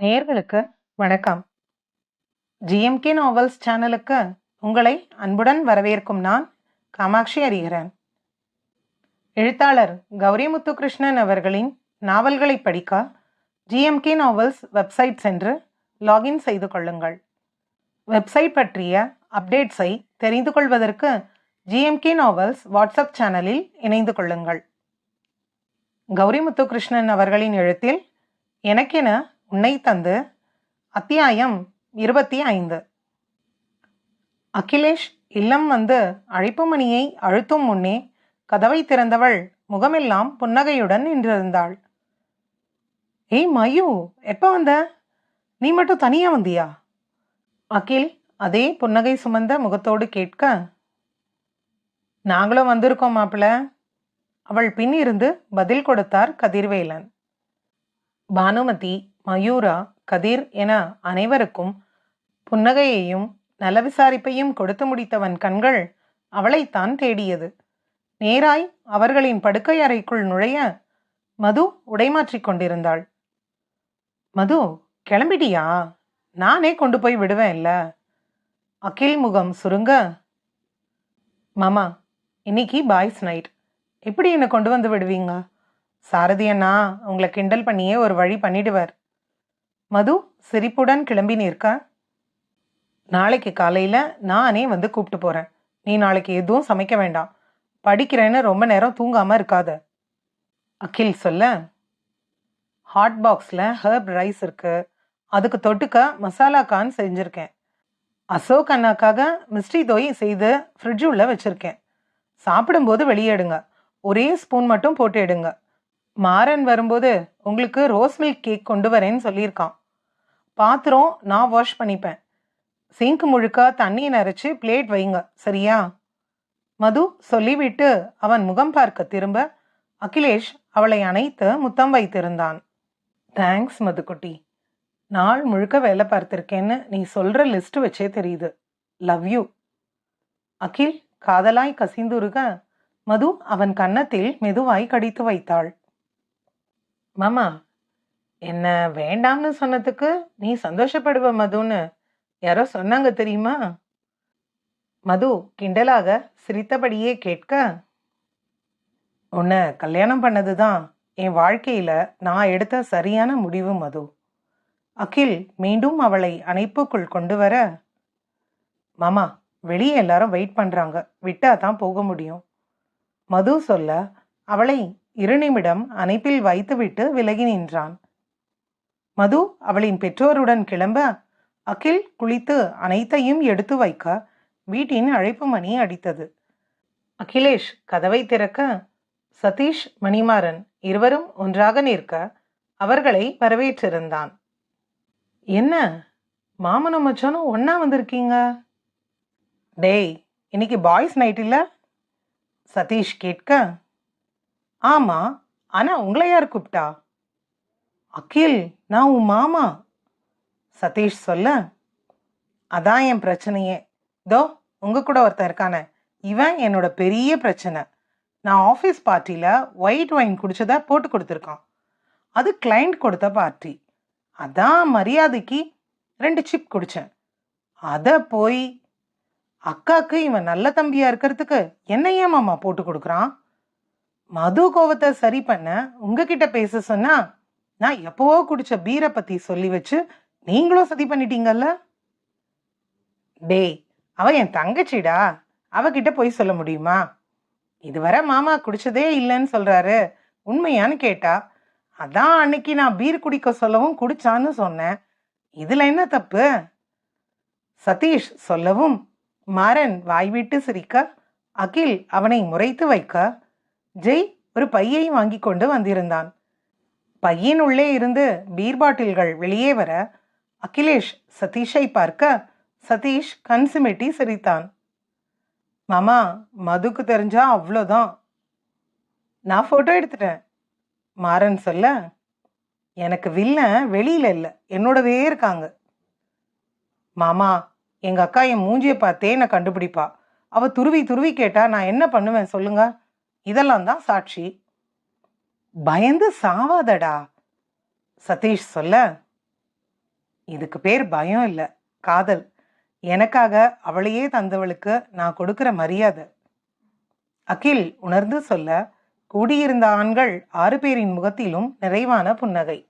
நேர்களுக்கு வணக்கம். GMK novels சேனலுக்கு உங்களை அன்புடன் வரவேற்கும் நான் காமாட்சி அறிகிறேன். எழுத்தாளர் கௌரி முத்துகிருஷ்ணன் அவர்களின் நாவல்களை படிக்க G M K novels website சென்று லாகின் செய்து கொள்ளுங்கள். வெப்சைட் பற்றிய அப்டேட்ஸை தெரிந்து கொள்வதற்கு ஜிஎம்கே நாவல்ஸ் வாட்ஸ்அப் சேனலில் இணைந்து கொள்ளுங்கள். கௌரி முத்துகிருஷ்ணன் அவர்களின் எழுத்தில் எனக்கென உன்னை தந்து அத்தியாயம் இருபத்தி ஐந்து. அகிலேஷ் இல்லம் வந்து அழைப்பு மணியை அழுத்தும் முன்னே கதவை திறந்தவள் முகமெல்லாம் புன்னகையுடன் நின்றிருந்தாள். ஏய் மயு எப்போ வந்த? நீ மட்டும் தனியா வந்தியா? அகில் அதே புன்னகை சுமந்த முகத்தோடு கேட்க நாங்களும் வந்திருக்கோம் மாப்பிள. அவள் பின் இருந்து பதில் கொடுத்தார் கதிர்வேலன். பானுமதி மயூரா கதிர் என அனைவருக்கும் புன்னகையையும் நல விசாரிப்பையும் கொடுத்து முடித்தவன் கண்கள் அவளைத்தான் தேடியது. நேராய் அவர்களின் படுக்கை அறைக்குள் நுழைய மது உடைமாற்றிக் கொண்டிருந்தாள். மது கிளம்பிட்டியா? நானே கொண்டு போய் விடுவேன்ல அகில் முகம் சுருங்க மாமா இன்னைக்கு பாய்ஸ் நைட். எப்படி என்னை கொண்டு வந்து விடுவீங்க? சாரதி அண்ணா உங்களை கிண்டல் பண்ணியே ஒரு வழி பண்ணிடுவார். மது சிரிப்புடன் கிளம்பி நிற்க. நாளைக்கு காலையில் நானே வந்து கூப்பிட்டு போகிறேன் நீ நாளைக்கு எதுவும் சமைக்க வேண்டாம். படிக்கிறேன்னு ரொம்ப நேரம் தூங்காமல் இருக்காத. அகில் சொல்ல ஹாட் பாக்ஸில் ஹர்ப் ரைஸ் இருக்குது அதுக்கு தொட்டுக்க மசாலா கான் செஞ்சுருக்கேன். அசோக் அண்ணாக்காக மிஸ்ட்ரி தோய் செய்து ஃப்ரிட்ஜ் உள்ள வச்சுருக்கேன். சாப்பிடும்போது வெளியே எடுங்க. ஒரே ஸ்பூன் மட்டும் போட்டு எடுங்க. மாறன் வரும்போது உங்களுக்கு ரோஸ் மில்க் கேக் கொண்டு வரேன்னு சொல்லியிருக்கான். பாத்திரம் நான் வாஷ் பண்ணிப்பேன். சிங்க் முழுக்க தண்ணியை நிறச்சி பிளேட் வைங்க சரியா? மது சொல்லிவிட்டு அவன் முகம் பார்க்க திரும்ப அகிலேஷ் அவளை அணைத்து முத்தம் வைத்திருந்தான். தேங்க்ஸ் மதுக்குட்டி. நாள் முழுக்க வேலை பார்த்திருக்கேன்னு நீ சொல்ற லிஸ்ட் வச்சே தெரியுது. லவ் யூ அகில் காதலாய் கசிந்துருக மது அவன் கன்னத்தில் மெதுவாய் கடித்து வைத்தாள். மாமா என்ன வேண்டாம்னு சொன்னதுக்கு நீ சந்தோஷப்படுவ மதுன்னு. யாரோ சொன்னாங்க தெரியுமா? மது கிண்டலாக சிரித்தபடியே கேட்க உன்னை கல்யாணம் பண்ணது தான் என் வாழ்க்கையில் நான் எடுத்த சரியான முடிவு மது. அகில் மீண்டும் அவளை அணைப்புக்குள் கொண்டு வர மாமா வெளியே எல்லாரும் வெயிட் பண்ணுறாங்க விட்டா தான் போக முடியும். மது சொல்ல அவளை இரு நிமிடம் அணைப்பில் வைத்துவிட்டு விலகி நின்றான். மது அவளின் பெற்றோருடன் கிளம்ப அகில் குளித்து அனைத்தையும் எடுத்து வைக்க வீட்டின் அழைப்பு மணி அடித்தது. அகிலேஷ் கதவை திறக்க சதீஷ் மணிமாறன் இருவரும் ஒன்றாக நிற்க அவர்களை வரவேற்றிருந்தான். என்ன? மாமனும் மச்சானும் ஒன்னா வந்திருக்கீங்க? டேய் இன்னைக்கு பாய்ஸ் நைட் இல்ல? சதீஷ் கேட்க. ஆமா ஆனா உங்களை யார் கூப்பிட்டா? அகில் நான் உன் மாமா. சதீஷ் சொல்ல அதான் என் பிரச்சனையே. தோ உங்க கூட ஒருத்தன் இருக்கானே. இவன் என்னோட பெரிய பிரச்சனை. நான் ஆஃபீஸ் பார்ட்டியில் ஒயிட் ஒயின் குடிச்சதை போட்டு கொடுத்துருக்கான். அது கிளைண்ட் கொடுத்த பார்ட்டி அதான் மரியாதைக்கு ரெண்டு சிப் குடித்தேன் அதை போய் அக்காவுக்கு இவன் நல்ல தம்பியாக இருக்கிறதுக்கு என்ன ஏன் மாமா போட்டு கொடுக்குறான்? மது கோவத்தை சரி பண்ண உங்ககிட்ட பேச சொன்னா நான் எப்பவோ குடிச்ச பீரை பத்தி சொல்லி வச்சு நீங்களும் சதி பண்ணிட்டீங்கல்ல? டேய் அவ என் தங்கச்சிடா. அவகிட்ட போய் சொல்ல முடியுமா? இதுவரை மாமா குடிச்சதே இல்லைன்னு சொல்றாரு. உண்மையான்னு கேட்டா அதான் அன்னைக்கு நான் பீர் குடிக்க சொல்லவும் குடிச்சான்னு சொன்னேன். இதுல என்ன தப்பு? சதீஷ் சொல்லவும் மாறன் வாய்விட்டு சிரிக்க அகில் அவனை முறைத்து வைக்க ஜெய் ஒரு பையை வாங்கி கொண்டு வந்திருந்தான். பையின் உள்ளே இருந்து பீர் பாட்டில்கள் வெளியே வர அகிலேஷ் சதீஷை பார்க்க சதீஷ் கண் சிமிட்டி சிரித்தான். மாமா மதுக்கு தெரிஞ்சா அவ்வளோதான் நான் ஃபோட்டோ எடுத்துட்டேன். மாறன் சொல்ல எனக்கு வில்லன் வெளியில இல்லை. என்னோடவே இருக்காங்க. மாமா எங்கள் அக்கா என் மூஞ்சியை பார்த்தே நான் கண்டுபிடிப்பா. அவள் துருவி துருவி கேட்டா நான் என்ன பண்ணுவேன் சொல்லுங்க? இதெல்லாம் தான் சாட்சி. பயந்து சாவாதடா. சதீஷ் சொல்ல இதுக்கு பேர் பயம் இல்லை காதல். எனக்காக அவளையே தந்தவளுக்கு நான் கொடுக்கிற மரியாதை. அகில் உணர்ந்து சொல்ல கூடியிருந்த ஆண்கள் ஆறு பேரின் முகத்திலும் நிறைவான புன்னகை.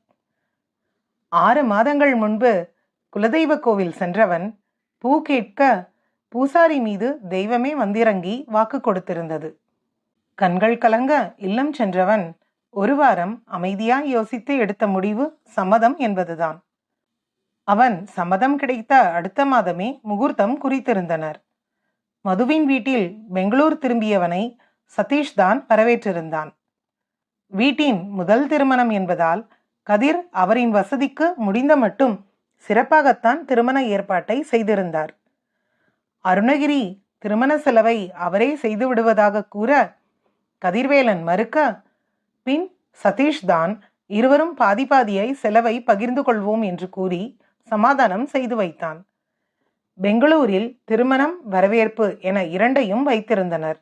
ஆறு மாதங்கள் முன்பு குலதெய்வ கோவில் சென்றவன் பூ கேட்க பூசாரி மீது தெய்வமே வந்திறங்கி வாக்கு கொடுத்திருந்தது. கண்கள் கலங்க இல்லம் சென்றவன் ஒரு வாரம் அமைதியாய் யோசித்து எடுத்த முடிவு சம்மதம் என்பதுதான். அவன் சம்மதம் கிடைத்த அடுத்த மாதமே முகூர்த்தம் குறித்திருந்தனர். மதுவின் வீட்டில் பெங்களூர் திரும்பியவனை சதீஷ் தான் வரவேற்றிருந்தான். வீட்டின் முதல் திருமணம் என்பதால் கதிர் அவரின் வசதிக்கு முடிந்த மட்டும் சிறப்பாகத்தான் திருமண ஏற்பாட்டை செய்திருந்தார். அருணகிரி திருமண செலவை அவரே செய்து விடுவதாக கூற கதிர்வேலன் மறுக்க பின் சதீஷ் தான் இருவரும் பாதி பாதியை செலவை பகிர்ந்து கொள்வோம் என்று கூறி சமாதானம் செய்து வைத்தான். பெங்களூரில் திருமணம் வரவேற்பு என இரண்டையும் வைத்திருந்தனர்.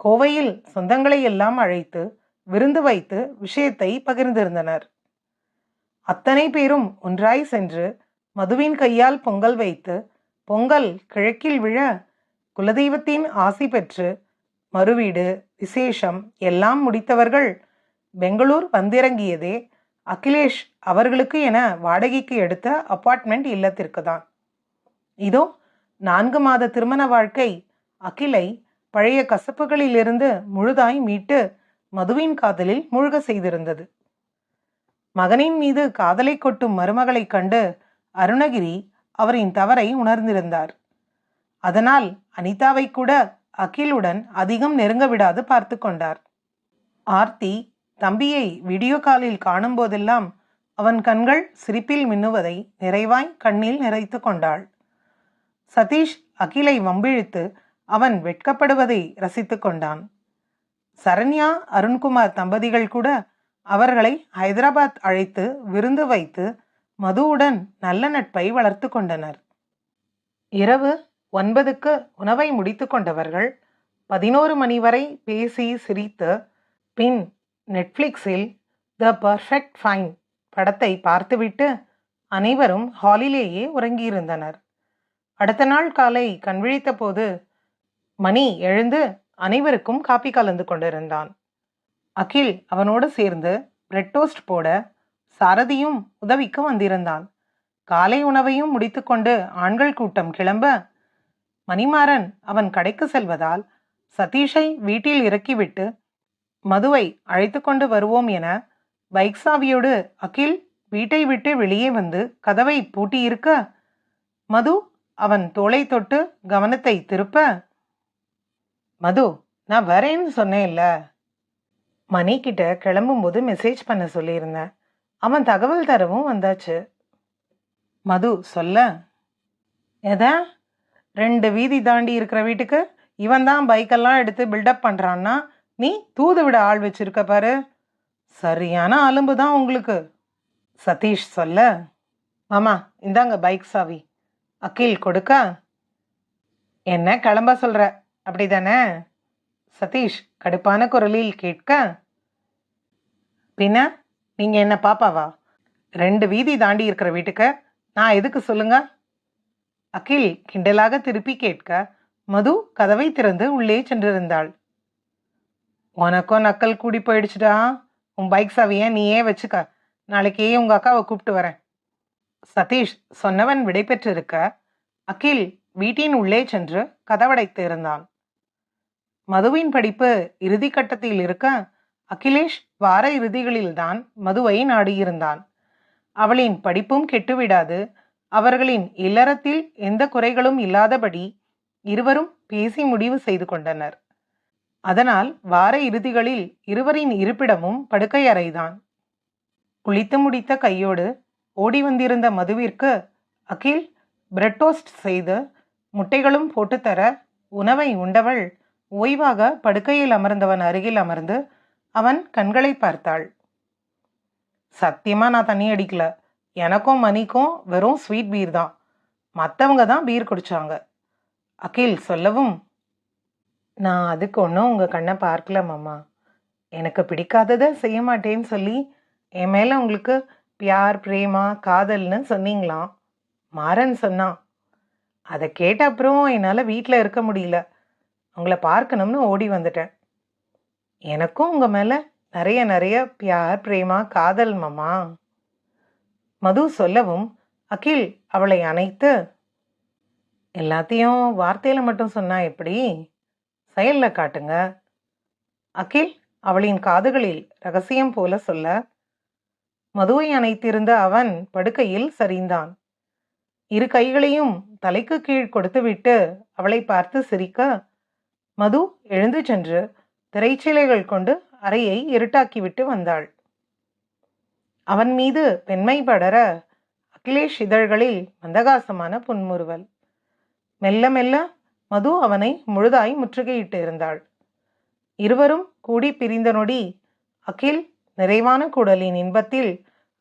கோவையில் சொந்தங்களை எல்லாம் அழைத்து விருந்து வைத்து விஷயத்தை பகிர்ந்திருந்தனர். அத்தனை பேரும் ஒன்றாய் சென்று மதுவின் கையால் பொங்கல் வைத்து பொங்கல் கிழக்கில் விழ குலதெய்வத்தின் ஆசி பெற்று மறுவீடு விசேஷம் எல்லாம் முடித்தவர்கள் பெங்களூர் வந்திறங்கியதே அகிலேஷ் அவர்களுக்கு என வாடகைக்கு எடுத்த அப்பார்ட்மெண்ட் இல்லத்திற்கு தான். இதோ நான்கு மாத திருமண வாழ்க்கை அகிலை பழைய கசப்புகளிலிருந்து முழுதாய் மீட்டு மதுவின் காதலில் மூழ்க செய்திருந்தது. மகனின் மீது காதலை கொட்டும் மருமகளைக் கண்டு அருணகிரி அவரின் தவறை உணர்ந்திருந்தார். அதனால் அனிதாவை கூட அகிலுடன் அதிகம் நெருங்க விடாது பார்த்து கொண்டார். ஆர்த்தி தம்பியை வீடியோ காலில் காணும்போதெல்லாம் அவன் கண்கள் சிரிப்பில் மின்னுவதை நிறைவாய் கண்ணில் நிறைத்து கொண்டாள். சதீஷ் அகிலை வம்பிழித்து அவன் வெட்கப்படுவதை ரசித்து கொண்டான். சரண்யா அருண்குமார் தம்பதிகள் கூட அவர்களை ஹைதராபாத் அழைத்து விருந்து வைத்து மதுவுடன் நல்ல நட்பை வளர்த்து கொண்டனர். இரவு ஒன்பதுக்கு உணவை முடித்து கொண்டவர்கள் பதினோரு மணி வரை பேசி சிரித்து பின் நெட்ஃப்ளிக்ஸில் த பர்ஃபெக்ட் ஃபைன் படத்தை பார்த்துவிட்டு அனைவரும் ஹாலிலேயே உறங்கியிருந்தனர். அடுத்த நாள் காலை கண்விழித்த போது மணி எழுந்து அனைவருக்கும் காப்பி கலந்து கொண்டிருந்தான். அகில் அவனோடு சேர்ந்து பிரெட் டோஸ்ட் போட சாரதியும் உதவிக்கு வந்திருந்தான். காலை உணவையும் முடித்துக்கொண்டு ஆண்கள் கூட்டம் கிளம்ப மணிமாறன் அவன் கடைக்கு செல்வதால் சதீஷை வீட்டில் இறக்கிவிட்டு மதுவை அழைத்து கொண்டு வருவோம் என பைக் சாவியோடு அகில் வீட்டை விட்டு வெளியே வந்து கதவை பூட்டியிருக்க மது அவன் தோலை தொட்டு கவனத்தை திருப்ப மது நான் வரேன்னு சொன்னேன்ல. மணிக்கிட்ட கிளம்பும்போது மெசேஜ் பண்ண சொல்லியிருந்தேன். அவன் தகவல் தரவும் வந்தாச்சு. மது சொல்ல. எதா? ரெண்டு வீதி தாண்டி இருக்கிற வீட்டுக்கு இவன் தான் பைக்கெல்லாம் எடுத்து பில்டப் பண்ணுறான்னா நீ தூது விட ஆள் வச்சிருக்க பாரு. சரியான அலும்பு தான் உங்களுக்கு. சதீஷ் சொல்ல மாமா இந்தாங்க பைக் சாவி. அக்கீல் கொடுக்க. என்ன கிளம்ப சொல்ற? அப்படிதானே? சதீஷ் கடுப்பான குரலில் கேட்க பின்ன நீங்கள் என்ன பாப்பாவா? ரெண்டு வீதி தாண்டி இருக்கிற வீட்டுக்கு நான் எதுக்கு சொல்லுங்கள் அகில் கிண்டலாக திருப்பி கேட்க மது கதவை திறந்து உள்ளே சென்றிருந்தாள். உனக்கும் நக்கல் கூடி போயிடுச்சுடா. உன் பைக் சாவியை நீயே வச்சுக்க. நாளைக்கே உங்க அக்காவை கூப்பிட்டு வரேன். சதீஷ் சொன்னவன் விடைபெற்றிருக்க அகில் வீட்டின் உள்ளே சென்று கதவடைத்து இருந்தான். மதுவின் படிப்பு இறுதி கட்டத்தில் இருக்க அகிலேஷ் வார இறுதிகளில்தான் மதுவை நாடியிருந்தான். அவளின் படிப்பும் கெட்டுவிடாது. அவர்களின் இல்லறத்தில் எந்த குறைகளும் இல்லாதபடி இருவரும் பேசி முடிவு செய்து கொண்டனர். அதனால் வார இறுதிகளில் இருவரின் இருப்பிடமும் படுக்கை அறைதான். குளித்து முடித்த கையோடு ஓடி வந்திருந்த மதுவிற்கு அகில் பிரெட் டோஸ்ட் செய்து முட்டைகளும் போட்டுத்தர உணவை உண்டவள் ஓய்வாக படுக்கையில் அமர்ந்தவன் அருகில் அமர்ந்து அவன் கண்களை பார்த்தாள். சத்தியமா நான் தண்ணி அடிக்கல. எனக்கும் மணிக்கும் வெறும் ஸ்வீட் பீர் தான். மற்றவங்க தான் பீர் குடித்தாங்க அகில் சொல்லவும். நான் அதுக்கு ஒன்றும் உங்கள் கண்ணை பார்க்கல மாமா. எனக்கு பிடிக்காததை செய்ய மாட்டேன்னு சொல்லி என் மேலே உங்களுக்கு பியார் பிரேமா காதல்னு சொன்னீங்களாம். மாறன் சொன்னான். அதை கேட்ட அப்புறம் என்னால் வீட்டில் இருக்க முடியல. உங்களை பார்க்கணும்னு ஓடி வந்துட்டேன். எனக்கும் உங்கள் மேலே நிறைய நிறைய பியார் பிரேமா காதல் மாமா. மது சொல்லவும் அகில் அவளை அணைத்து எல்லாத்தையும் வார்த்தையில் மட்டும் சொன்னா எப்படி? செயலில் காட்டுங்க. அகில் அவளின் காதுகளில் ரகசியம் போல சொல்ல மதுவை அணைத்திருந்த அவன் படுக்கையில் சரிந்தான். இரு கைகளையும் தலைக்கு கீழ் கொடுத்துவிட்டு அவளை பார்த்து சிரிக்க மது எழுந்து சென்று திரைச்சீலைகள் கொண்டு அறையை இருட்டாக்கிவிட்டு வந்தாள். அவன் மீது பெண்மை படர அகிலேஷ் இதழ்களில் மந்தகாசமான புன்முறுவல். மெல்ல மெல்ல மது அவனை முழுதாய் முற்றுகையிட்டு இருந்தாள் இருவரும் கூடி பிரிந்த நொடி அகில் நிறைவான குடலின் இன்பத்தில்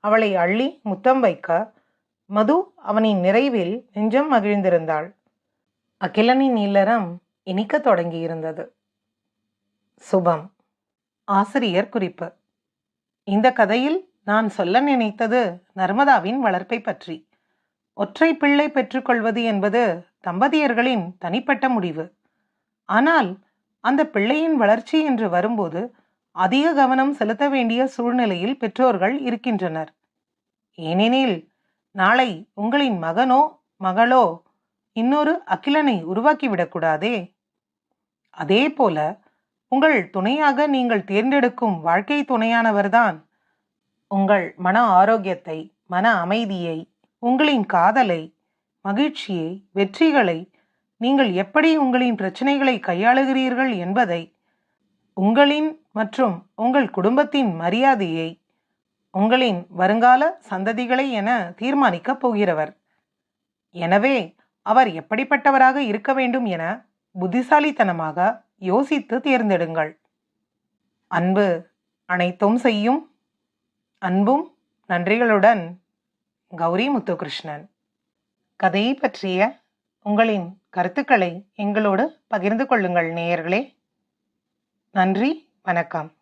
அவளை அள்ளி முத்தம் வைக்க மது அவனின் நிறைவில் நெஞ்சம் மகிழ்ந்திருந்தாள். அகிலனின் இல்லறம் இனிக்க தொடங்கியிருந்தது. சுபம். ஆசிரியர் குறிப்பு. இந்த கதையில் நான் சொல்ல நினைத்தது நர்மதாவின் வளர்ப்பை பற்றி. ஒற்றை பிள்ளை பெற்றுக்கொள்வது என்பது தம்பதியர்களின் தனிப்பட்ட முடிவு. ஆனால் அந்த பிள்ளையின் வளர்ச்சி என்று வரும்போது அதிக கவனம் செலுத்த வேண்டிய சூழ்நிலையில் பெற்றோர்கள் இருக்கின்றனர். ஏனெனில் நாளை உங்களின் மகனோ மகளோ இன்னொரு அகிலனை உருவாக்கிவிடக்கூடாதே அதே போல உங்கள் துணையாக நீங்கள் தேர்ந்தெடுக்கும் வாழ்க்கை துணையானவர்தான் உங்கள் மன ஆரோக்கியத்தை மன அமைதியை உங்களின் காதலை மகிழ்ச்சியை வெற்றிகளை நீங்கள் எப்படி உங்களின் பிரச்சனைகளை கையாளுகிறீர்கள் என்பதை உங்களின் மற்றும் உங்கள் குடும்பத்தின் மரியாதையை உங்களின் வருங்கால சந்ததிகளை என தீர்மானிக்கப் போகிறவர். எனவே அவர் எப்படிப்பட்டவராக இருக்க வேண்டும் என புத்திசாலித்தனமாக யோசித்து தேர்ந்தெடுங்கள். அன்பு அனைத்தும் செய்யும் அன்பும் நன்றிகளுடன் கௌரி முத்துகிருஷ்ணன். கதையை பற்றிய உங்களின் கருத்துக்களை எங்களோடு பகிர்ந்து கொள்ளுங்கள் நேயர்களே. நன்றி வணக்கம்.